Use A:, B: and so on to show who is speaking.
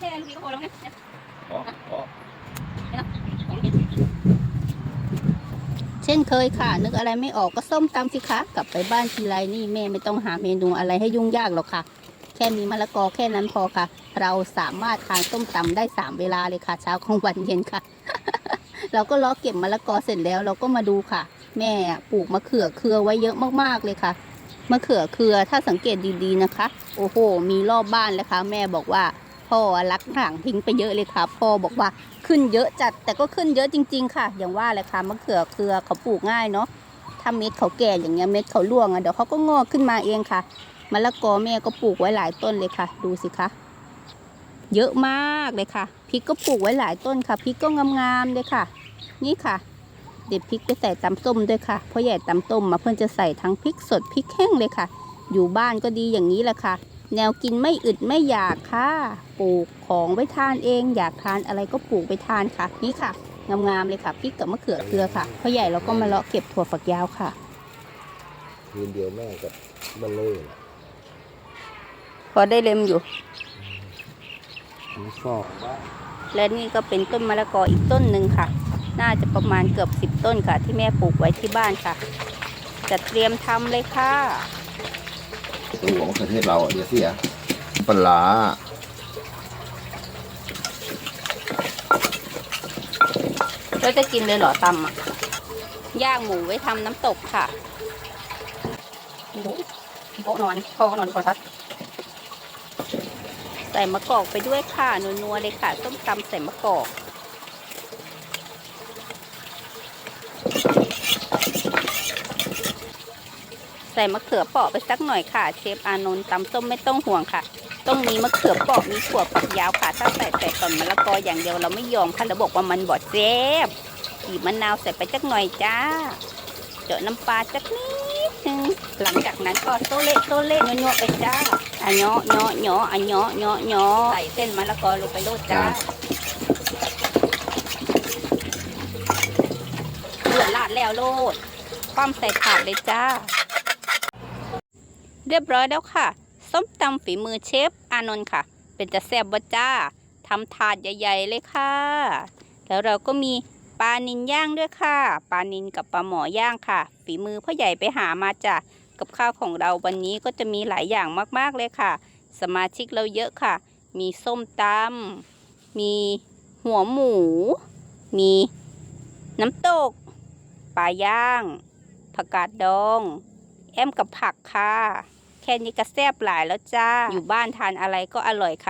A: แค่ลูกนี้ก็พอแล้วเนี่ย
B: อ๋ออ๋อ
C: เช่นเคยค่ะ นึกอะไรไม่ออกก็ส้มตำสิคะกลับไปบ้านทีไรนี่แม่ไม่ต้องหาเมนูอะไรให้ยุ่งยากหรอกค่ะ แค่มีมะละกอแค่นั้นพอค่ะ เราสามารถทานส้มตำได้สามเวลาเลยค่ะ เช้ากลางวันเย็นค่ะ เราก็ล้อเก็บมะละกอเสร็จแล้วเราก็มาดูค่ะ แม่ปลูกมะเขือเครือไว้เยอะมากๆเลยค่ะมะเขือเครือถ้าสังเกตดีๆนะคะ โอ้โห มีรอบบ้านเลยค่ะ แม่บอกว่า พ่อรักห่างทิ้งไปเยอะเลยค่ะ พ่อบอกว่าขึ้นเยอะจัดแต่ก็ขึ้นเยอะจริง ๆ ค่ะ อย่างว่าเลยค่ะมะเขือเครือเขาปลูกง่ายเนาะถ้าเม็ดเขาแก่อย่างเงี้ยเม็ดเขาร่วงอะเดี๋ยวเขาก็งอกขึ้นมาเองค่ะมะละกอแม่ก็ปลูกไว้หลายต้นเลยค่ะ ดูสิคะเยอะมากเลยค่ะพริกก็ปลูกไว้หลายต้นค่ะพริกก็งามๆเลยค่ะ นี่ค่ะ เด็ดพริกไปใส่ตำส้มด้วยค่ะเพราะใหญ่ตำต้มมาเพื่อนจะใส่ทั้งพริกสดพริกแห้งเลยค่ะ อยู่บ้านก็ดีอย่างนี้แหละค่ะ แนวกินไม่อึดไม่อยากค่ะ ปลูกของไว้ทานเอง อยากทานอะไรก็ปลูกไปทานค่ะ นี่ค่ะ งามๆเลยค่ะพริกกับมะเขือเกลือค่ะพ่อใหญ่เราก็มาเลาะเก็บถั่วฝักยาวค่ะ
B: คืนเดียวแม่ก็มาเล่ละ
C: พอได้เล็มอยู่
B: มีซอกว่า
C: และนี่ก็เป็นต้นมะละกออีกต้นหนึ่งค่ะ น่าจะประมาณเกือบสิบต้นค่ะ ที่แม่ปลูกไว้ที่บ้านค่ะ จะเตรียมทำเลยค่ะ
B: ตัวของประเทศเราอะเดี๋ยวเสียปลาร้า
C: แล้วจะกินเลยเหรอตำอะย่างหมูไว้ทำน้ำตกค่ะโป๊ะนอนพ่อนอนคอทัดใส่มะกอกไปด้วยค่ะนัวๆเลยค่ะ ต้มตำใส่มะกอก ส่มะเขือเปราะไปสักหน่อยค่ะ เชฟอานนท์ตำส้มไม่ต้องห่วงค่ะ ต้องมีมะเขือเปราะมีถั่วฝักยาวค่ะ ถ้าใส่แต่ก่อนมะละกออย่างเดียวเราไม่ยอมค่ะเราบอกว่ามันบอดเจ็บบีบมะนาวใส่ไปจักหน่อยจ้า เจาะน้ำปลาจักนิดนึงหลังจากนั้นก็โซเละโซเละนัวๆไปจ้าอะเนาะเนาะเนาะอะเนาะเนาะเนาะใส่เส้นมะละกอลงไปโลดจ้าเลือดลาดแล้วโลดความใส่ถาดเลยจ้า เรียบร้อยแล้วค่ะ ส้มตำฝีมือเชฟอานนท์ค่ะ เป็นจะแซ่บบ่จ้าทำถาดใหญ่ ๆ เลยค่ะ แล้วเราก็มีปลานินย่างด้วยค่ะ ปลานินกับปลาหมอย่างค่ะ ฝีมือพ่อใหญ่ไปหามาจ้ะกับข้าวของเราวันนี้ก็จะมีหลายอย่างมากๆเลยค่ะ สมาชิกเราเยอะค่ะ มีส้มตำมีหัวหมู มีน้ำตก ปลาย่าง ผักกาดดอง แอมกับผักค่ะ แค่นี้ก็แซ่บหลายแล้วจ้า อยู่บ้านทานอะไรก็อร่อยค่ะ